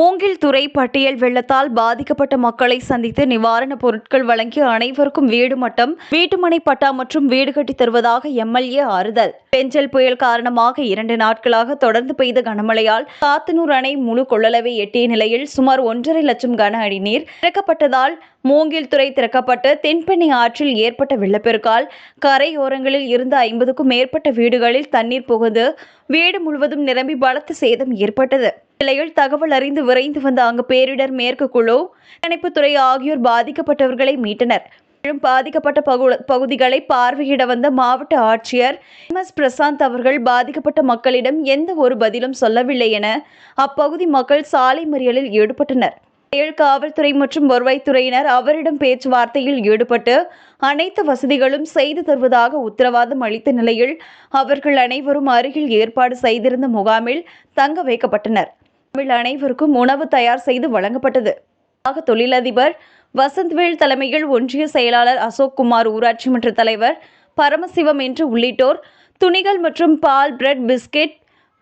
மூங்கில் துறை பட்டியல் வெள்ளத்தால் பாதிக்கப்பட்ட மக்களை சந்தித்து நிவாரணப் பொருட்கள் வழங்கி அனைவருக்கும் வீடு மட்டம் வீட்டுமனை பட்டா மற்றும் வீடு கட்டித் தருவதாக எம்எல்ஏ ஆறுதல். பெஞ்சல் புயல் காரணமாக இரண்டு நாட்களாக தொடர்ந்து பெய்த கனமழையால் சாத்தனூர் அணை முழு கொள்ளளவை எட்டிய நிலையில் சுமார் ஒன்றரை லட்சம் கன அடி நீர் திறக்கப்பட்டதால் மூங்கில் துறை திறக்கப்பட்டு தென்பெண்ணை ஆற்றில் ஏற்பட்ட வெள்ளப்பெருக்கால் கரையோரங்களில் இருந்த ஐம்பதுக்கும் மேற்பட்ட வீடுகளில் தண்ணீர் புகுந்து வீடு முழுவதும் நிரம்பி பலத்த சேதம் ஏற்பட்டது. நிலையில் தகவல் அறிந்து விரைந்து வந்த அங்கு பேரிடர் மேற்கு குழு கணிப்புத்துறை ஆகியோர் பாதிக்கப்பட்டவர்களை மீட்டனர். மேலும் பாதிக்கப்பட்ட பகு- பகுதிகளை பார்வையிட வந்த மாவட்ட ஆட்சியர் எம். எஸ். பிரசாந்த் அவர்கள் பாதிக்கப்பட்ட மக்களிடம் எந்த ஒரு பதிலும் சொல்லவில்லை என அப்பகுதி மக்கள் சாலை மறியலில் ஈடுபட்டனர். ஏழு காவல்துறை மற்றும் வருவாய்த்துறையினர் அவரிடம் பேச்சுவார்த்தையில் ஈடுபட்டு அனைத்து வசதிகளும் செய்து தருவதாக உத்தரவாதம் அளித்த நிலையில் அவர்கள் அனைவரும் அருகில் ஏற்பாடு செய்திருந்த முகாமில் தங்க வைக்கப்பட்டனர். தமிழ் அனைவருக்கும் உணவு தயார் செய்து வழங்கப்பட்டது. ஆக தொழிலதிபர் வசந்த்வேல் தலைமையில் ஒன்றிய செயலாளர் அசோக் குமார் ஊராட்சி மன்ற தலைவர் பரமசிவம் என்று உள்ளிட்டோர் துணிகள் மற்றும் பால் பிரெட் பிஸ்கெட்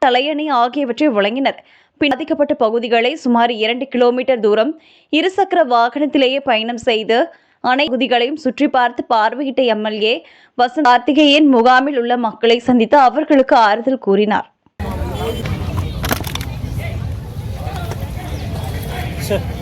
தலையணை ஆகியவற்றை வழங்கினர். பின் பாதிக்கப்பட்ட பகுதிகளை சுமார் இரண்டு கிலோமீட்டர் தூரம் இருசக்கர வாகனத்திலேயே பயணம் செய்து அனைத்து பகுதிகளையும் சுற்றி பார்த்து பார்வையிட்ட எம்எல்ஏ வசந்த் கார்த்திகேயன் முகாமில் உள்ள மக்களை சந்தித்து அவர்களுக்கு ஆறுதல் கூறினார். sir.